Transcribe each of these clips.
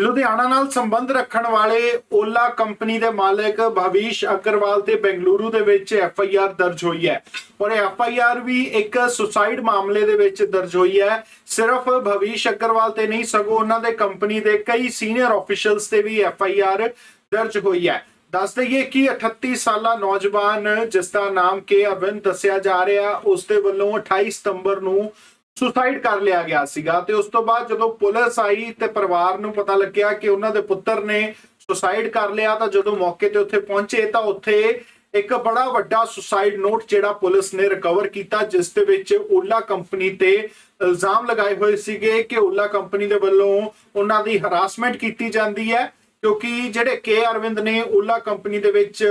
ਲੁਧਿਆਣਾ ਨਾਲ ਸੰਬੰਧ ਰੱਖਣ ਵਾਲੇ ਓਲਾ ਕੰਪਨੀ ਦੇ ਮਾਲਕ ਭਵੀਸ਼ ਅਗਰਵਾਲ ਤੇ ਬੈਂਗਲੁਰੂ ਦੇ ਵਿੱਚ ਐਫ ਆਈ ਆਰ ਦਰਜ ਹੋਈ ਹੈ। ਔਰ ਐਫ ਆਈ ਆਰ ਵੀ ਇੱਕ ਸੁਸਾਈਡ ਮਾਮਲੇ ਦੇ ਵਿੱਚ ਦਰਜ ਹੋਈ ਹੈ। ਸਿਰਫ ਭਵੀਸ਼ ਅਗਰਵਾਲ ਤੇ ਨਹੀਂ, ਸਗੋਂ ਉਹਨਾਂ ਦੇ ਕੰਪਨੀ ਦੇ ਕਈ ਸੀਨੀਅਰ ਆਫੀਸ਼ੀਅਲਸ ਤੇ ਵੀ ਐਫ ਆਈ ਆਰ ਦਰਜ ਹੋਈ ਹੈ। ਦੱਸ ਦਈਏ ਕਿ 38 ਸਾਲਾ ਨੌਜਵਾਨ, ਜਿਸ ਦਾ ਨਾਮ ਕੇ ਅਰਵਿੰਦ ਦੱਸਿਆ ਜਾ ਰਿਹਾ, ਉਸ ਦੇ ਵੱਲੋਂ 28 ਸਤੰਬਰ ਨੂੰ ਸੁਸਾਈਡ ਕਰ ਲਿਆ ਗਿਆ ਸੀਗਾ ਤੇ ਉਸ ਤੋਂ ਬਾਅਦ ਜਦੋਂ ਪੁਲਿਸ ਆਈ ਤੇ ਪਰਿਵਾਰ ਨੂੰ ਪਤਾ ਲੱਗਿਆ ਕਿ ਉਹਨਾਂ ਦੇ ਪੁੱਤਰ ਨੇ ਸੁਸਾਈਡ ਕਰ ਲਿਆ ਤਾਂ ਜਦੋਂ ਮੌਕੇ ਤੇ ਉੱਥੇ ਪਹੁੰਚੇ ਤਾਂ ਉੱਥੇ ਇੱਕ ਬੜਾ ਵੱਡਾ ਸੁਸਾਈਡ ਨੋਟ ਜਿਹੜਾ ਪੁਲਿਸ ਨੇ ਰਿਕਵਰ ਕੀਤਾ, ਜਿਸ ਦੇ ਵਿੱਚ ਓਲਾ ਕੰਪਨੀ ਤੇ ਇਲਜ਼ਾਮ ਲਗਾਏ ਹੋਏ ਸੀਗੇ ਕਿ ਓਲਾ ਕੰਪਨੀ ਦੇ ਵੱਲੋਂ ਉਹਨਾਂ ਦੀ ਹਰਾਸਮੈਂਟ ਕੀਤੀ ਜਾਂਦੀ ਹੈ। ਕਿਉਂਕਿ ਜਿਹੜੇ ਕੇ ਅਰਵਿੰਦ ਨੇ ਓਲਾ ਕੰਪਨੀ ਦੇ ਵਿੱਚ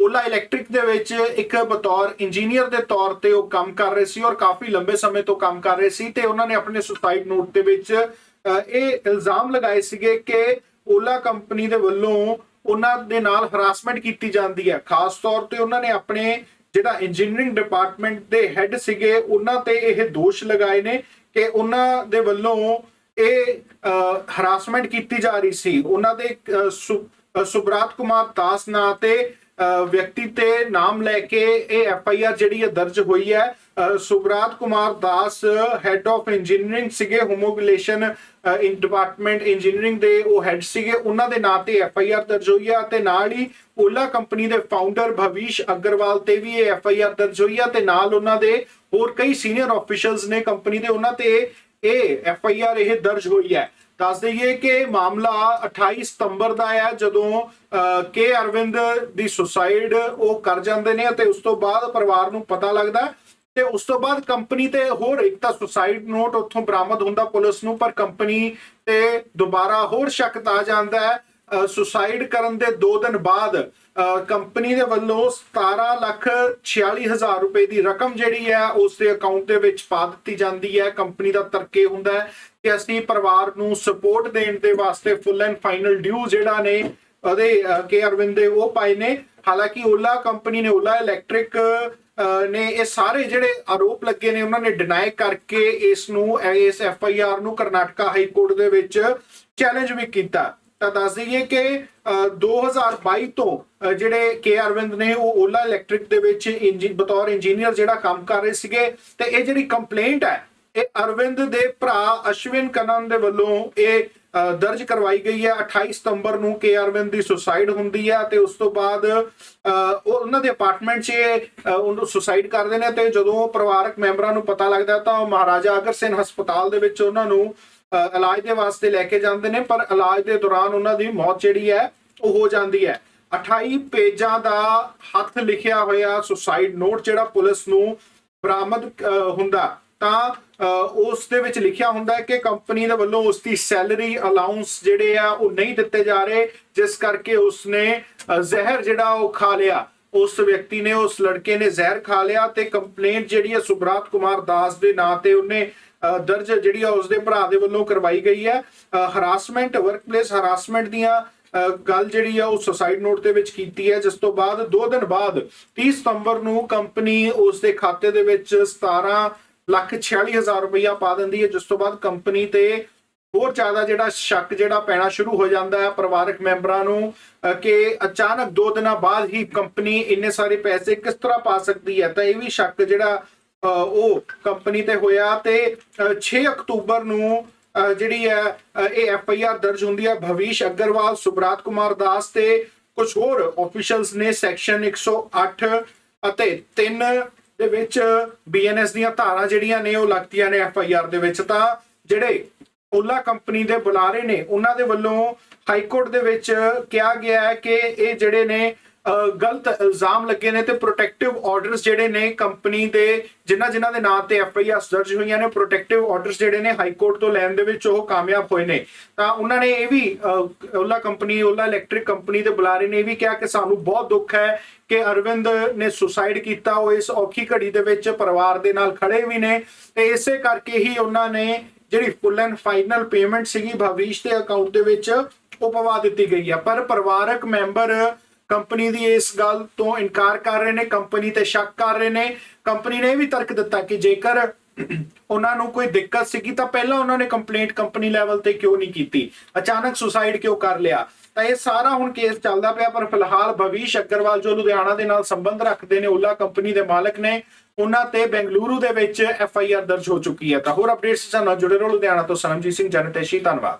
ਓਲਾ ਇਲੈਕਟ੍ਰਿਕ ਦੇ ਵਿੱਚ ਇੱਕ ਬਤੌਰ ਇੰਜੀਨੀਅਰ ਦੇ ਤੌਰ ਤੇ ਉਹ ਕੰਮ ਕਰ ਰਹੇ ਸੀ ਔਰ ਕਾਫੀ ਲੰਬੇ ਸਮੇਂ ਤੋਂ ਕੰਮ ਕਰ ਰਹੇ ਸੀ ਤੇ ਉਹਨਾਂ ਨੇ ਆਪਣੇ ਸੁਸਾਈਡ ਨੋਟ ਦੇ ਵਿੱਚ ਇਹ ਇਲਜ਼ਾਮ ਲਗਾਏ ਸੀਗੇ ਕਿ ਓਲਾ ਕੰਪਨੀ ਦੇ ਵੱਲੋਂ ਉਹਨਾਂ ਦੇ ਨਾਲ ਹਰਾਸਮੈਂਟ ਕੀਤੀ ਜਾਂਦੀ ਹੈ। ਖਾਸ ਤੌਰ ਤੇ ਉਹਨਾਂ ਨੇ ਆਪਣੇ ਜਿਹੜਾ ਇੰਜੀਨੀਅਰਿੰਗ ਡਿਪਾਰਟਮੈਂਟ ਦੇ ਹੈੱਡ ਸੀਗੇ, ਉਹਨਾਂ ਤੇ ਇਹ ਦੋਸ਼ ਲਗਾਏ ਨੇ ਕਿ ਉਹਨਾਂ ਦੇ ਵੱਲੋਂ ਇਹ ਹਰਾਸਮੈਂਟ ਕੀਤੀ ਜਾ ਰਹੀ ਸੀ। ਉਹਨਾਂ ਦੇ ਸੁਬਰਾਤ ਕੁਮਾਰ ਦਾਸ ਨਾਂ ਤੇ ਵਿਅਕਤੀ ਤੇ ਨਾਮ ਲੈ ਕੇ ਇਹ ਐਫ ਆਈ ਆਰ ਜਿਹੜੀ ਹੈ ਦਰਜ ਹੋਈ ਹੈ। Subrat Kumar Das head of engineering ਸੀਗੇ ਹੋਮੋਗੂਲੇਸ਼ਨ ਇਨ ਡਿਪਾਰਟਮੈਂਟ ਇੰਜੀਨੀਅਰਿੰਗ ਦੇ ਉਹ ਹੈੱਡ ਸੀਗੇ। ਉਹਨਾਂ ਦੇ ਨਾਂ ਤੇ ਐਫ ਆਈ ਆਰ ਦਰਜ ਹੋਈ ਹੈ ਤੇ ਨਾਲ ਹੀ ਓਲਾ ਕੰਪਨੀ ਦੇ ਫਾਊਂਡਰ ਭਵੀਸ਼ ਅਗਰਵਾਲ ਤੇ ਵੀ ਇਹ ਐਫ ਆਈ ਆਰ ਦਰਜ ਹੋਈ ਹੈ ਤੇ ਨਾਲ ਉਹਨਾਂ ਦੇ ਹੋਰ ਕਈ ਸੀਨੀਅਰ ਆਫੀਸ਼ੀਅਲਸ ਨੇ ਕੰਪਨੀ ਦੇ ਉਹਨਾਂ ਤੇ ਇਹ ਐਫ ਆਈ ਆਰ ਇਹ ਦਰਜ ਹੋਈ ਹੈ। ਦੱਸ ਦਈਏ ਕਿ ਮਾਮਲਾ 28 ਸਤੰਬਰ ਦਾ ਹੈ ਜਦੋਂ ਅਹ, ਕੇ ਅਰਵਿੰਦ ਦੀ ਸੁਸਾਈਡ ਉਹ ਕਰ ਜਾਂਦੇ ਨੇ ਅਤੇ ਉਸ ਤੋਂ ਬਾਅਦ ਪਰਿਵਾਰ ਨੂੰ ਪਤਾ ਲੱਗਦਾ ਤੇ ਉਸ ਤੋਂ ਬਾਅਦ ਕੰਪਨੀ ਤੇ ਹੋਰ ਇੱਕ ਤਾਂ ਸੁਸਾਈਡ ਨੋਟ ਉੱਥੋਂ ਬਰਾਮਦ ਹੁੰਦਾ ਪੁਲਿਸ ਨੂੰ ਪਰ ਕੰਪਨੀ ਤੇ ਦੁਬਾਰਾ ਹੋਰ ਸ਼ੱਕ ਆ ਜਾਂਦਾ ਹੈ ਸੁਸਾਈਡ ਕਰਨ ਦੇ 2 ਦਿਨ ਬਾਅਦ ਕੰਪਨੀ ਦੇ ਵੱਲੋਂ 17 ਲੱਖ 46 ਹਜ਼ਾਰ ਰੁਪਏ ਦੀ ਰਕਮ ਜਿਹੜੀ ਹੈ, ਉਸ ਦੇ ਅਕਾਊਂਟ ਦੇ ਵਿੱਚ ਪਾ ਦਿੱਤੀ ਜਾਂਦੀ ਹੈ। ਕੰਪਨੀ ਦਾ ਤਰਕੇ ਹੁੰਦਾ ਹੈ ਕਿ ਅਸੀਂ ਪਰਿਵਾਰ ਨੂੰ ਸਪੋਰਟ ਦੇਣ ਦੇ ਵਾਸਤੇ ਫੁੱਲ ਐਂਡ ਫਾਈਨਲ ਡਿਊ ਜਿਹੜਾ ਨੇ, ਉਹਦੇ ਕੇ ਅਰਵਿੰਦ ਦੇ ਉਹ ਪਾਏ ਨੇ। ਹਾਲਾਂਕਿ ਓਲਾ ਕੰਪਨੀ ਨੇ, ਓਲਾ ਇਲੈਕਟ੍ਰਿਕ ਨੇ ਇਹ ਸਾਰੇ ਜਿਹੜੇ ਆਰੋਪ ਲੱਗੇ ਨੇ, ਉਹਨਾਂ ਨੇ ਡਿਨਾਈ ਕਰਕੇ ਇਸ ਨੂੰ, ਇਸ ਐਫ ਆਈ ਆਰ ਨੂੰ ਕਰਨਾਟਕਾ ਹਾਈ ਕੋਰਟ ਦੇ ਵਿੱਚ ਚੈਲੰਜ ਵੀ ਕੀਤਾ। ਤਾਂ ਦੱਸ ਦਈਏ ਕਿ ਅ, 2022 ਤੋਂ ਜਿਹੜੇ ਕੇ ਅਰਵਿੰਦ ਨੇ ਉਹ ਓਲਾ ਇਲੈਕਟ੍ਰਿਕ ਦੇ ਵਿੱਚ ਇੰਜੀਨ ਬਤੌਰ ਇੰਜੀਨੀਅਰ ਜਿਹੜਾ ਕੰਮ ਕਰ ਰਹੇ ਸੀਗੇ ਤੇ ਇਹ ਜਿਹੜੀ ਕੰਪਲੇਂਟ ਹੈ ਇਹ ਅਰਵਿੰਦ ਦੇ ਭਰਾ ਅਸ਼ਵਿਨ ਕਨਨ ਦੇ ਵੱਲੋਂ ਇਹ ਦਰਜ ਕਰਵਾਈ ਗਈ ਹੈ। 28 ਸਤੰਬਰ ਨੂੰ ਕੇ ਅਰਵਿੰਦ ਦੀ ਸੁਸਾਈਡ ਹੁੰਦੀ ਹੈ ਤੇ ਉਸ ਤੋਂ ਬਾਅਦ ਅ, ਉਹ ਉਹਨਾਂ ਦੇ ਅਪਾਰਟਮੈਂਟ 'ਚ ਉਹਨੂੰ ਸੁਸਾਈਡ ਕਰਦੇ ਨੇ ਤੇ ਜਦੋਂ ਪਰਿਵਾਰਕ ਮੈਂਬਰਾਂ ਨੂੰ ਪਤਾ ਲੱਗਦਾ ਤਾਂ ਉਹ ਮਹਾਰਾਜਾ ਅਗਰ ਸਿੰਘ ਹਸਪਤਾਲ ਦੇ ਵਿੱਚ ਉਹਨਾਂ ਨੂੰ ਇਲਾਜ ਦੇ ਵਾਸਤੇ ਲੈ ਕੇ ਜਾਂਦੇ ਨੇ, ਪਰ ਇਲਾਜ ਦੇ ਦੌਰਾਨ ਉਹਨਾਂ ਦੀ ਮੌਤ ਜਿਹੜੀ ਹੈ, ਉਹ ਹੋ ਜਾਂਦੀ ਹੈ। 28 ਪੇਜਾਂ ਦਾ ਹੱਥ ਲਿਖਿਆ ਹੋਇਆ ਸੁਸਾਈਡ ਨੋਟ ਜਿਹੜਾ ਪੁਲਿਸ ਨੂੰ ਬਰਾਮਦ ਹੁੰਦਾ, ਤਾਂ ਉਸ ਦੇ ਵਿੱਚ ਲਿਖਿਆ ਹੁੰਦਾ ਹੈ ਕਿ ਕੰਪਨੀ ਦੇ ਵੱਲੋਂ ਉਸ ਦੀ ਸੈਲਰੀ ਅਲਾਉਂਸ ਜਿਹੜੇ ਆ, ਉਹ ਨਹੀਂ ਦਿੱਤੇ ਜਾ ਰਹੇ, ਜਿਸ ਕਰਕੇ ਉਸਨੇ ਜ਼ਹਿਰ ਜਿਹੜਾ ਉਹ ਖਾ ਲਿਆ। ਉਸ ਵਿਅਕਤੀ ਨੇ, ਉਸ ਲੜਕੇ ਨੇ ਜ਼ਹਿਰ ਖਾ ਲਿਆ ਤੇ ਕੰਪਲੇਂਟ ਜਿਹੜੀ ਹੈ ਸੁਬਰਾਤ ਕੁਮਾਰ ਦਾਸ ਦੇ ਨਾਂ ਤੇ ਉਹਨੇ ਦਰਜ ਜਿਹੜੀ ਆ ਉਸ ਦੇ ਭਰਾ ਦੇ ਵੱਲੋਂ ਕਰਵਾਈ ਗਈ ਹੈ। ਹਰਾਸਮੈਂਟ ਵਰਕਪਲੇਸ ਹਰਾਸਮੈਂਟ ਦੀਆਂ ਗੱਲ ਜਿਹੜੀ ਆ ਉਹ ਸੁਸਾਈਡ ਨੋਟ ਦੇ ਵਿੱਚ ਕੀਤੀ ਹੈ, ਜਿਸ ਤੋਂ ਬਾਅਦ 2 ਦਿਨ ਬਾਅਦ 30 ਸਤੰਬਰ ਨੂੰ ਕੰਪਨੀ ਉਸ ਦੇ ਖਾਤੇ ਦੇ ਵਿੱਚ 17 ਲੱਖ 46 ਰੁਪਇਆ ਪਾ ਦਿੰਦੀ ਹੈ, ਜਿਸ ਤੋਂ ਬਾਅਦ ਕੰਪਨੀ ਤੇ ਹੋਰ ਜ਼ਿਆਦਾ ਜਿਹੜਾ ਸ਼ੱਕ ਜਿਹੜਾ ਪੈਣਾ ਸ਼ੁਰੂ ਹੋ ਜਾਂਦਾ ਹੈ ਪਰਿਵਾਰਕ ਮੈਂਬਰਾਂ ਨੂੰ ਕਿ ਅਚਾਨਕ 2 ਦਿਨਾਂ ਬਾਅਦ ਹੀ ਕੰਪਨੀ ਇੰਨੇ ਸਾਰੇ ਪੈਸੇ ਕਿਸ ਤਰ੍ਹਾਂ ਪਾ ਸਕਦੀ ਹੈ। ਤਾਂ ਇਹ ਵੀ ਸ਼ੱਕ ਜਿਹੜਾ ਉਹ ਕੰਪਨੀ ਤੇ ਹੋਇਆ ਤੇ 6 ਅਕਤੂਬਰ ਨੂੰ ਜਿਹੜੀ ਹੈ ਇਹ ਐਫ ਆਈ ਆਰ ਦਰਜ ਹੁੰਦੀ ਹੈ ਭਵੀਸ਼ ਅਗਰਵਾਲ, ਸੁਬਰਾਤ ਕੁਮਾਰ ਦਾਸ ਤੇ ਕੁਝ ਹੋਰ ਆਫੀਸ਼ੀਅਲਸ ਨੇ ਸੈਕਸ਼ਨ 108 ਅਤੇ 3 ਦੇ ਵਿੱਚ ਬੀਐਨਐਸ ਦੀਆਂ ਧਾਰਾਂ ਜਿਹੜੀਆਂ ਨੇ ਉਹ ਲੱਗਦੀਆਂ ਨੇ ਐਫ ਆਈ ਆਰ ਦੇ ਵਿੱਚ ਤਾਂ ਜਿਹੜੇ ਓਲਾ ਕੰਪਨੀ ਦੇ ਬੁਲਾਰੇ ਨੇ, ਉਹਨਾਂ ਦੇ ਵੱਲੋਂ ਹਾਈ ਕੋਰਟ ਦੇ ਵਿੱਚ ਕਿਹਾ ਗਿਆ ਹੈ ਕਿ ਇਹ ਜਿਹੜੇ ਨੇ ਗਲਤ ਇਲਜ਼ਾਮ ਲੱਗੇ ਨੇ ਤੇ ਪ੍ਰੋਟੈਕਟਿਵ ਆਰਡਰਸ ਜਿਹੜੇ ਨੇ ਕੰਪਨੀ ਦੇ, ਜਿਨ੍ਹਾਂ ਜਿਨ੍ਹਾਂ ਦੇ ਨਾਂ ਤੇ ਐਫ ਆਈ ਆਰ ਦਰਜ ਹੋਈਆਂ ਨੇ ਪ੍ਰੋਟੈਕਟਿਵ ਆਰਡਰਸ ਜਿਹੜੇ ਨੇ ਹਾਈ ਕੋਰਟ ਤੋਂ ਲੈਣ ਦੇ ਵਿੱਚ ਉਹ ਕਾਮਯਾਬ ਹੋਏ ਨੇ। ਤਾਂ ਉਹਨਾਂ ਨੇ ਇਹ ਵੀ Ola company Ola electric company ਦੇ ਬੁਲਾਰੇ ਨੇ ਇਹ ਵੀ ਕਿਹਾ ਕਿ ਸਾਨੂੰ ਬਹੁਤ ਦੁੱਖ ਹੈ ਕਿ ਅਰਵਿੰਦ ਨੇ ਸੁਸਾਈਡ ਕੀਤਾ। ਉਹ ਇਸ ਔਖੀ ਘੜੀ ਦੇ ਵਿੱਚ ਪਰਿਵਾਰ ਦੇ ਨਾਲ ਖੜੇ ਵੀ ਨੇ ਤੇ ਇਸੇ ਕਰਕੇ ਹੀ ਉਹਨਾਂ ਨੇ ਜਿਹੜੀ ਫੁੱਲ ਐਂਡ ਫਾਈਨਲ ਪੇਮੈਂਟ ਸੀਗੀ, ਭਵਿਸ਼ ਦੇ ਅਕਾਊਂਟ ਦੇ ਵਿੱਚ ਉਹ ਪਵਾ ਦਿੱਤੀ ਗਈ ਹੈ ਪਰ ਪਰਿਵਾਰਕ ਮੈਂਬਰ ਕੰਪਨੀ ਦੀ ਇਸ ਗੱਲ ਤੋਂ ਇਨਕਾਰ ਕਰ ਰਹੇ ਨੇ, ਕੰਪਨੀ ਤੇ ਸ਼ੱਕ ਕਰ ਰਹੇ ਨੇ। ਕੰਪਨੀ ਨੇ ਇਹ ਵੀ ਤਰਕ ਦਿੱਤਾ ਕਿ ਜੇਕਰ ਉਹਨਾਂ ਨੂੰ ਕੋਈ ਦਿੱਕਤ ਸੀਗੀ ਤਾਂ ਪਹਿਲਾਂ ਉਹਨਾਂ ਨੇ ਕੰਪਲੇਂਟ ਕੰਪਨੀ ਲੈਵਲ ਤੇ ਕਿਉਂ ਨਹੀਂ ਕੀਤੀ? ਅਚਾਨਕ ਸੁਸਾਈਡ ਕਿਉਂ ਕਰ ਲਿਆ? ਤਾਂ ਇਹ ਸਾਰਾ ਹੁਣ ਕੇਸ ਚੱਲਦਾ ਪਿਆ, ਪਰ ਫਿਲਹਾਲ ਭਵੀਸ਼ ਅਗਰਵਾਲ ਜੋ ਲੁਧਿਆਣਾ ਦੇ ਨਾਲ ਸੰਬੰਧ ਰੱਖਦੇ ਨੇ, ਓਲਾ ਕੰਪਨੀ ਦੇ ਮਾਲਕ ਨੇ, ਉਹਨਾਂ ਤੇ ਬੈਂਗਲੁਰੂ ਦੇ ਵਿੱਚ ਐਫ ਆਈ ਆਰ ਦਰਜ ਹੋ ਚੁੱਕੀ ਹੈ। ਤਾਂ ਹੋਰ ਅਪਡੇਟਸ ਨਾਲ ਜੁੜੇ ਰਹੋ। ਲੁਧਿਆਣਾ ਤੋਂ ਸਰਮਜੀਤ ਸਿੰਘ, ਜਨਤੇਸ਼ੀ, ਧੰਨਵਾਦ।